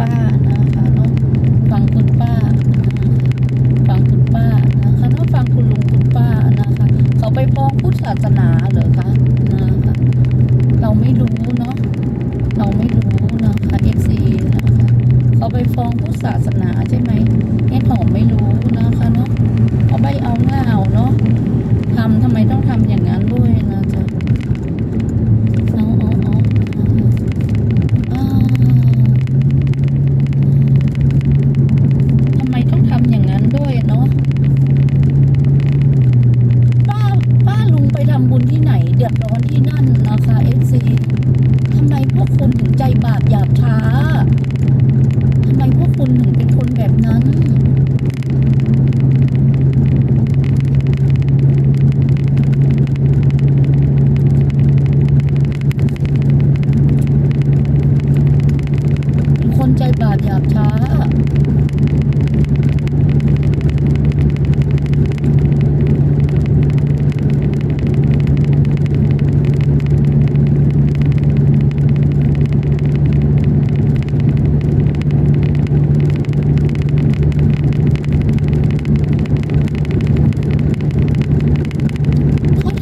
ป้านะคะเนาะฟังคุณป้าฟังคุณป้านะคะเนาะฟังคุณลุงคุณป้านะคะ เขาไปฟ้องพุทธศาสนาเหรอคะนะคะเราไม่รู้เนาะเราไม่รู้นะคะเอฟซีนะคะเขาไปฟ้องพุทธศาสนาใช่ไหมเอ็ดหอมไม่รู้นะคะเนาะเอาใบเอาง่าเอาเนาะทำทำไมต้องทำอย่างนั้นด้วยนะจ๊ะเอาเอาเอาอ่าทำไมต้องทำอย่างนั้นด้วยเนาะป้าป้าลุงไปทำบุญที่ไหน เดือดร้อนที่นั่นนะคะเอฟซีทำไมพวกคุณถึงใจบาปหยาบช้าทำไมพวกคุณถึงเป็นคนแบบนั้นคนใจบาปหยาบช้า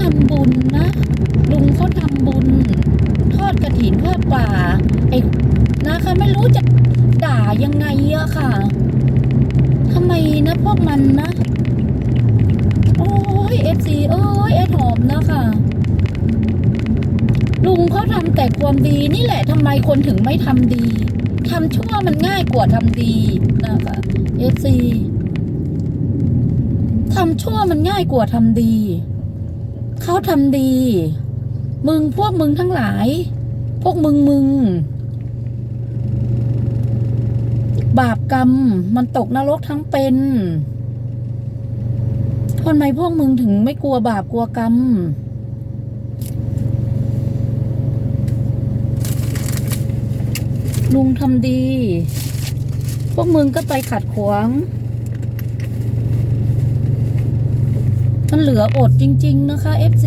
ทำ บุญนะ ลุงเขาทำบุญ ทอดกระถินผ้าป่าไอ้นะคะไม่รู้จะด่ายังไงอะค่ะทำไมนะพวกมันนะ โอ้ยเอฟซีเอ้ยเอดหอมนะคะลุงเขาทำแต่ความดีนี่แหละทำไมคนถึงไม่ทำดีทำชั่วมันง่ายกว่าทำดีนะคะเอฟซีทำชั่วมันง่ายกว่าทำดี เขาทำดี มึงพวกมึงทั้งหลาย พวกมึงมึง บาปกรรม มันตกนรกทั้งเป็นทำไมพวกมึงถึงไม่กลัวบาปกลัวกรรมลุงทำดี พวกมึงก็ไปขัดขวาง มันเหลืออดจริง ๆ นะคะ FC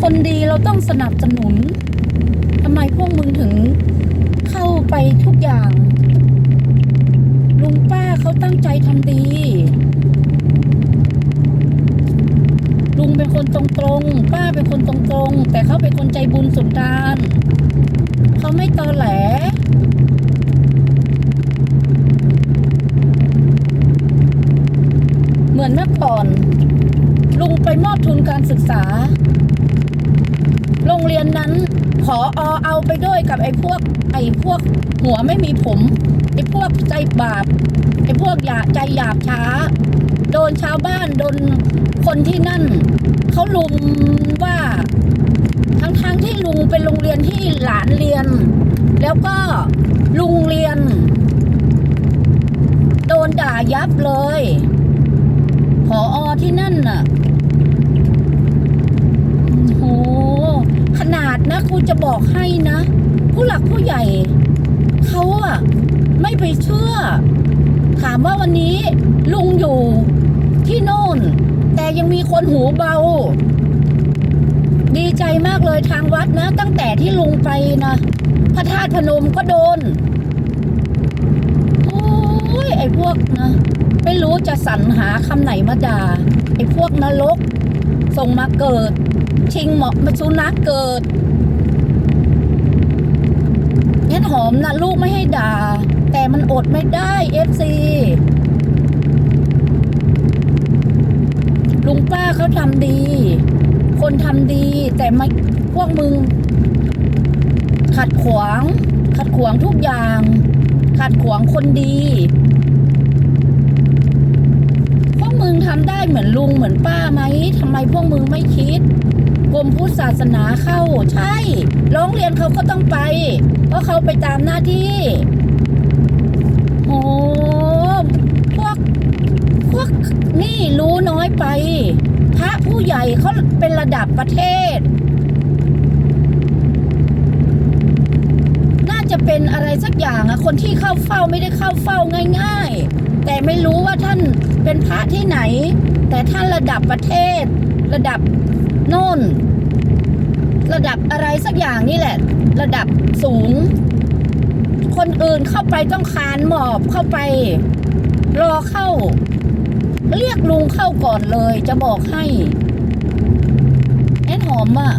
คนดีเราต้องสนับสนุนทำไมพวกมึงถึงเข้าไปทุกอย่าง ลุงป้าเขาตั้งใจทำดี ลุงเป็นคนตรงๆ ป้าเป็นคนตรงๆ แต่เขาเป็นคนใจบุญสุนทานเขาไม่ตอแหล เห มือนเมื่อก่อน ลุงไปมอบทุนการศึกษา โรงเรียนนั้นขออเอาไปด้วยกับไอ้พวก ไอ้พวกหัวไม่มีผม ไอ้พวกใจบาป ไอ้พวกหยาใจหยาบช้า โดนชาวบ้านโดนคนที่นั่น เขาลุมว่า ทั้งๆที่ลุงเป็นโรงเรียนที่หลานเรียน แล้วก็ลุงเรียน โดนด่ายับเลย ออที่นั่นน่ะโหขนาดนะครูจะบอกให้นะ ผู้หลักผู้ใหญ่ เขาอะไม่ไปเชื่อ ถามว่าวันนี้ลุงอยู่ที่โน่น แต่ยังมีคนหูเบา ดีใจมากเลยทางวัดนะ ตั้งแต่ที่ลุงไปนะพระธาตุพนมก็โดน โอ้ยไอ้พวกนะ ไม่รู้จะสรรหาคำไหนมาด่าไอ้พวกนรกส่งมาเกิด ชิงเหมาะมาสุนัขเกิดเน็ดหอมนะลูกไม่ให้ด่า แต่มันอดไม่ได้เอฟซีลุงป้าเขาทำดี คนทำดีแต่ไม่พวกมึง ขัดขวาง ขัดขวางทุกอย่าง ขัดขวางคนดี พวกมึง ทำได้เหมือนลุงเหมือนป้าไหมทำไมพวกมึงไม่คิดกรมพุทธศาสนาเข้า ใช่ร้องเรียนเขาก็ต้องไป เพราะเขาไปตามหน้าที่โอ้พวกพวกนี่รู้น้อยไป พระผู้ใหญ่เขาเป็นระดับประเทศ น่าจะเป็นอะไรสักอย่างอะคนที่เข้าเฝ้าไม่ได้เข้าเฝ้าง่าย ๆ แต่ไม่รู้ว่าท่านเป็นพระที่ไหน แต่ท่านระดับประเทศ ระดับโน่น ระดับอะไรสักอย่างนี่แหละ ระดับสูง คนอื่นเข้าไปต้องคานหมอบเข้าไป รอเข้า เรียกลุงเข้าก่อนเลย จะบอกให้แอนหอมอะ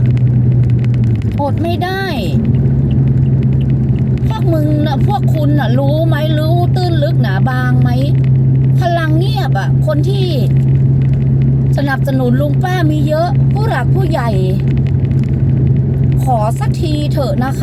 อดไม่ได้ พวกมึงนะพวกคุณนะรู้ไหมรู้ตื้นลึกหนาบางไหมพลังเงียบอะคนที่สนับสนุนลุงป้ามีเยอะ ผู้หลักผู้ใหญ่ ขอสักทีเถอะนะคะ